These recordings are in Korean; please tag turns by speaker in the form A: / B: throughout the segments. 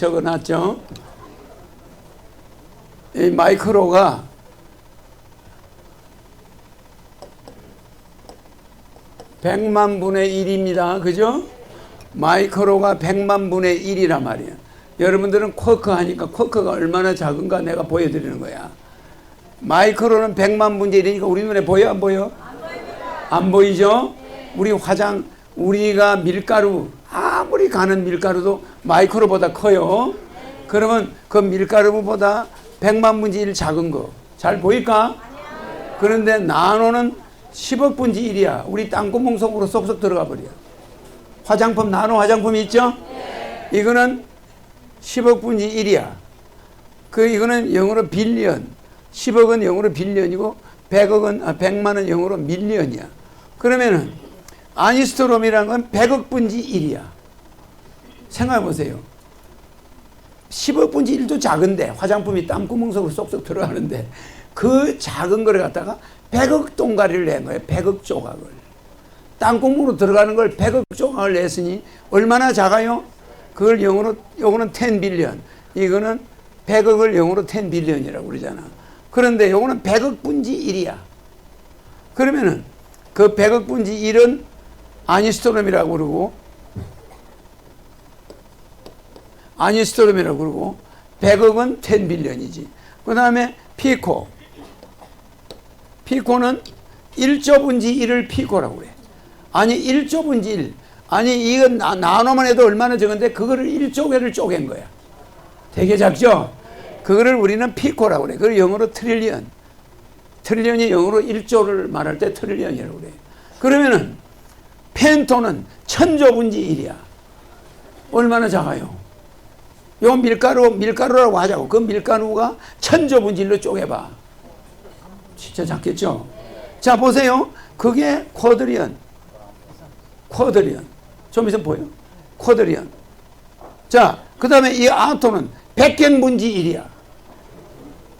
A: 적어놨죠. 이 마이크로가 백만 분의 1입니다. 그죠? 마이크로가 백만 분의 1이란 말이야. 여러분들은 쿼크 하니까 쿼크가 얼마나 작은가 내가 보여드리는 거야. 마이크로는 백만 분의 1이니까 우리 눈에 보여 안 보여? 안 보이죠? 우리 화장 우리가 밀가루 가는 밀가루도 마이크로보다 커요. 그러면 그 밀가루보다 백만 분의 1 작은 거 잘 보일까? 그런데 나노는 10억 분의 1이야. 우리 땅구멍 속으로 쏙쏙 들어가 버려. 화장품 나노 화장품이 있죠? 이거는 10억 분의 1이야. 그 이거는 영어로 빌리언. 10억은 영어로 빌리언이고 100억은 아, 100만은 영어로 밀리언이야. 그러면은 아니스토롬이라는 건 100억 분의 1이야. 생각해 보세요. 10억 분의 1도 작은데 화장품이 땀구멍 속으로 쏙쏙 들어가는데 그 작은 거를 갖다가 100억 동가리를 낸 거예요. 100억 조각을. 땅구멍으로 들어가는 걸 100억 조각을 냈으니 얼마나 작아요? 그걸 영어로 요거는 10 빌리언. 이거는 100억을 영어로 10 빌리언이라고 그러잖아. 그런데 요거는 100억 분지 1이야. 그러면은 그 100억 분지 1은 아니스토롬이라고 그러고 아니스토롬이라고 그러고 100억은 10 빌리언이지. 그 다음에 피코. 피코는 1조 분지 1을 피코라고 그래. 아니 1조 분지 1. 아니 이건 나- 나노만 해도 얼마나 적은데 그거를 1조 개를 쪼갠 거야. 되게 작죠? 그거를 우리는 피코라고 그래. 그걸 영어로 트릴리언. 트릴리언이 영어로 1조를 말할 때 트릴리언이라고 그래. 그러면은 펜토는 천조 분지 1이야. 얼마나 작아요? 요 밀가루 밀가루라고 하자고. 그 밀가루가 천조 분지 1로 쪼개봐. 진짜 작겠죠? 자 보세요. 그게 쿼드리언. 쿼드리언. 좀 있으면 보여. 쿼드리언. 자, 그 다음에 이 아토는 백경분지 1이야.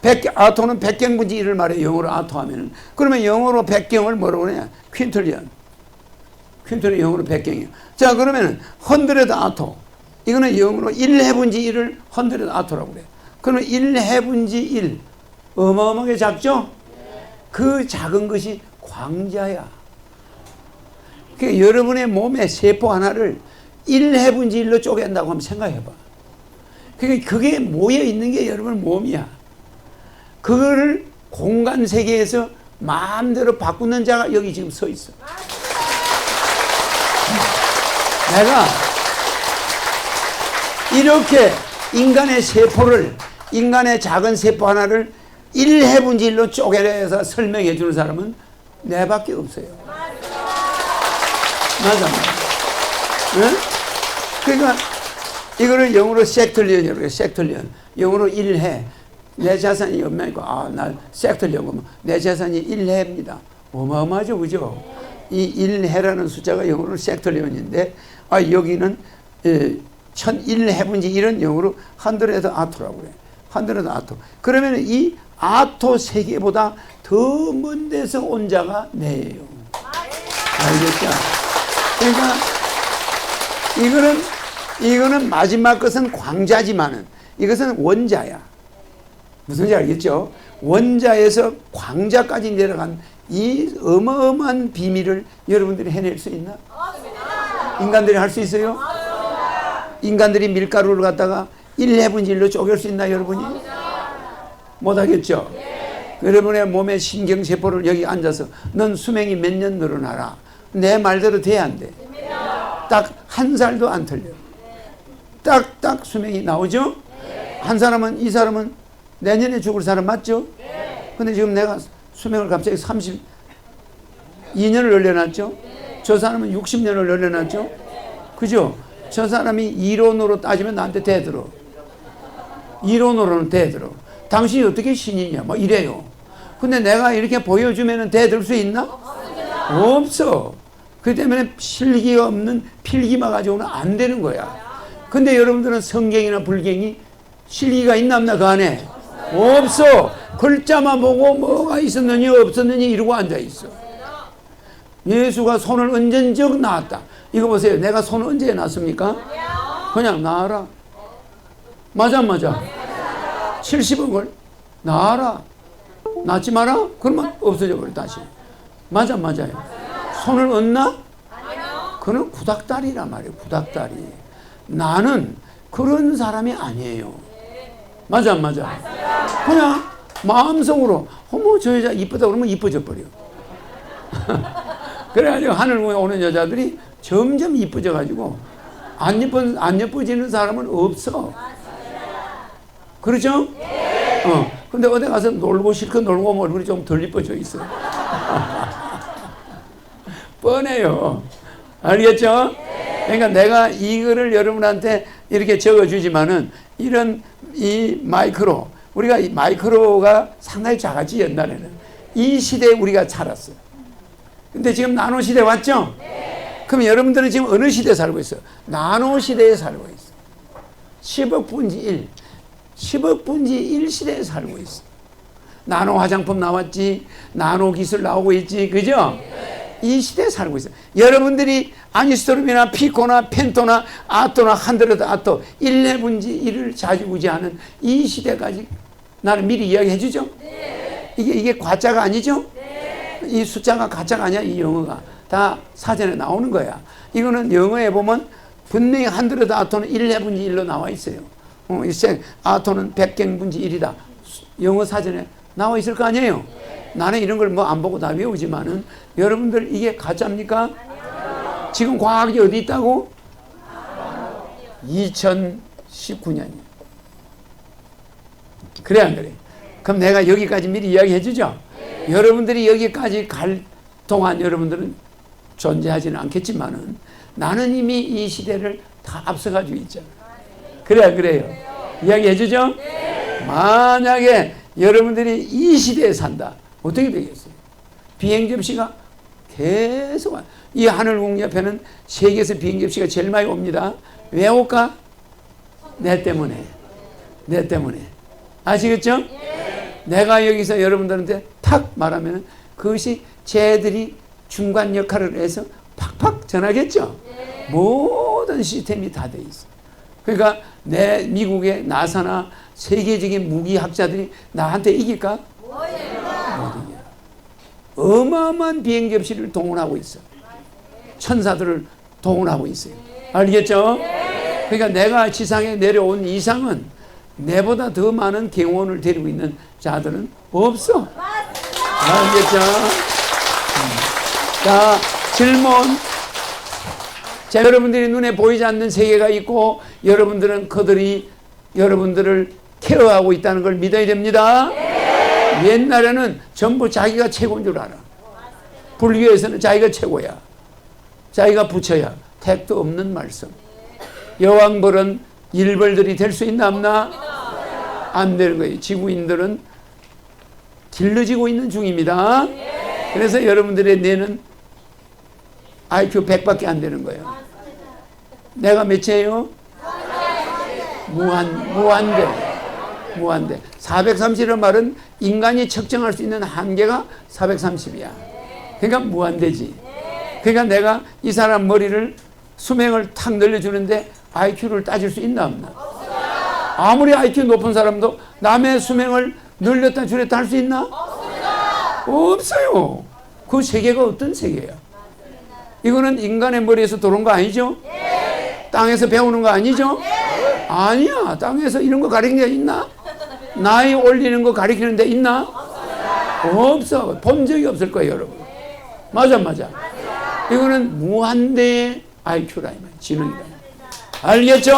A: 백, 아토는 백경분지 1을 말해, 영어로 아토 하면은. 그러면 영어로 백경을 뭐라고 그러냐? 퀸틀리언. 퀸틀이 영어로 백경이야. 자, 그러면은 헌드레드 아토. 이거는 영어로 1해분지 1을 헌드레드 아토라고 그래. 그러면 1해분지 1. 어마어마하게 작죠? 그 작은 것이 광자야. 그 여러분의 몸의 세포 하나를 1해분지 1로 쪼갠다고 한번 생각해봐. 그게, 그게 모여 있는 게 여러분 몸이야. 그거를 공간 세계에서 마음대로 바꾸는 자가 여기 지금 서 있어. 내가 이렇게 인간의 세포를, 인간의 작은 세포 하나를 1해분지 1로 쪼개서 설명해 주는 사람은 내밖에 없어요. 맞아. 응? 그러니까 이거를 영어로 섹틀리언이라고 해요. 섹틀리언. 영어로 1해. 내 자산이 얼마니까 아, 나 섹틀리언 그러면 내 자산이 1해입니다. 어마어마하죠. 그죠? 이 1해라는 숫자가 영어로 섹틀리언인데 아, 여기는 에, 천 1해분지 1은 영어로 한드레드 아토라고 그래. 한드레드 아토. 그러면 이 아토 세계보다 더 먼 데서 온 자가 내예요. 알겠죠? 그러니까 이거는 이거는 마지막 것은 광자지만은 이것은 원자야. 무슨 지 알겠죠? 원자에서 광자까지 내려간 이 어마어마한 비밀을 여러분들이 해낼 수 있나? 인간들이 할 수 있어요? 인간들이 밀가루를 갖다가 1해분 1로 쪼갤 수 있나 여러분이? 못하겠죠? 여러분의 몸의 신경세포를 여기 앉아서 넌 수명이 몇 년 늘어나라. 내 말대로 돼야 안 돼. 딱 한 살도 안 틀려. 딱딱 수명이 나오죠? 한 사람은 이 사람은 내년에 죽을 사람 맞죠? 근데 지금 내가 수명을 갑자기 32년을 늘려놨죠? 저 사람은 60년을 늘려놨죠? 그죠? 저 사람이 이론으로 따지면 나한테 대들어. 이론으로는 대들어. 당신이 어떻게 신이냐? 뭐 이래요. 근데 내가 이렇게 보여주면 대들 수 있나? 없어. 그 때문에 실기가 없는 필기만 가지고는 안 되는 거야. 근데 여러분들은 성경이나 불경이 실기가 있나 없나 그 안에? 없어. 글자만 보고 뭐가 있었느니 없었느니 이러고 앉아 있어. 예수가 손을 언젠적 놨다. 이거 보세요. 내가 손을 언제 놨습니까? 그냥 놔라. 맞아, 맞아. 70억을 나와라. 낳지 마라? 그러면 없어져 버려, 다시. 맞아, 맞아요. 손을 얹나? 그는 구닥다리란 말이에요, 구닥다리. 나는 그런 사람이 아니에요. 맞아, 안 맞아. 그냥 마음속으로, 어머, 저 여자 이쁘다 그러면 이뻐져 버려. 그래가지고 하늘궁에 오는 여자들이 점점 이뻐져가지고 안 예뻐 안 예뻐지는 사람은 없어. 그렇죠? 어. 근데 어디 가서 놀고 실컷 놀고 오면 얼굴이 좀 덜 이뻐져 있어. 뻔해요. 알겠죠? 그러니까 내가 이거를 여러분한테 이렇게 적어주지만은 이런 이 마이크로 우리가 이 마이크로가 상당히 작았지 옛날에는 이 시대에 우리가 살았어요. 근데 지금 나노 시대 왔죠? 그럼 여러분들은 지금 어느 시대에 살고 있어요? 나노 시대에 살고 있어요. 10억 분지 1. 10억 분지 1 시대에 살고 있어. 나노 화장품 나왔지, 나노 기술 나오고 있지, 그죠? 이 시대에 살고 있어. 여러분들이 아니스토름이나 피코나 펜토나 아토나 한드레드 아토 1내 분지 1을 자지우지하는 이 시대까지 나는 미리 이야기해 주죠? 이게, 이게 과자가 아니죠? 이 숫자가 가짜가 아니야, 이 영어가. 다 사전에 나오는 거야. 이거는 영어에 보면 분명히 한드레드 아토는 1내 분지 1로 나와 있어요. 어, 이세 아토는 백갱분지 1이다. 영어 사전에 나와 있을 거 아니에요? 나는 이런 걸 뭐 안 보고 다 외우지만은 여러분들 이게 가짜입니까? 지금 과학이 어디 있다고? 2019년이요. 그래 안 그래? 그럼 내가 여기까지 미리 이야기해 주죠. 여러분들이 여기까지 갈 동안 여러분들은 존재하지는 않겠지만은 나는 이미 이 시대를 다 앞서가지고 있잖아. 그래야 그래요. 이야기해 주죠. 만약에 여러분들이 이 시대에 산다. 어떻게 되겠어요? 비행 접시가 계속 와. 이 하늘궁 옆에는 세계에서 비행 접시가 제일 많이 옵니다. 왜 올까? 내 때문에. 내 때문에. 아시겠죠? 내가 여기서 여러분들한테 탁 말하면 그것이 쟤들이 중간 역할을 해서 팍팍 전하겠죠? 모든 시스템이 다 돼 있어. 그러니까 내 미국의 나사나 세계적인 무기학자들이 나한테 이길까? 못 이겨. 어마어마한 비행 접시를 동원하고 있어. 천사들을 동원하고 있어요. 알겠죠? 그러니까 내가 지상에 내려온 이상은 내보다 더 많은 경원을 데리고 있는 자들은 없어. 알겠죠? 음. 자, 질문. 자, 여러분들이 눈에 보이지 않는 세계가 있고 여러분들은 그들이 여러분들을 케어하고 있다는 걸 믿어야 됩니다. 옛날에는 전부 자기가 최고인 줄 알아. 불교에서는 자기가 최고야. 자기가 부처야. 택도 없는 말씀. 여왕벌은 일벌들이 될 수 있나 없나? 안 되는 거예요. 지구인들은 길러지고 있는 중입니다. 그래서 여러분들의 뇌는 IQ 100밖에 안 되는 거예요. 내가 몇이에요? 무한, 무한대. 무한대. 430이라는 말은 인간이 측정할 수 있는 한계가 430이야. 그러니까 무한대지. 그러니까 내가 이 사람 머리를 수명을 탁 늘려주는데 IQ를 따질 수 있나 없나? 아무리 IQ 높은 사람도 남의 수명을 늘렸다 줄였다 할 수 있나? 없어요. 그 세계가 어떤 세계야? 이거는 인간의 머리에서 들어온 거 아니죠? 땅에서 배우는 거 아니죠? 아니야. 땅에서 이런 거 가르치는 데 있나? 나이 올리는 거 가르치는 데 있나? 없어. 본 적이 없을 거예요, 여러분. 맞아, 맞아. 이거는 무한대의 IQ라, 지능이다. 알겠죠?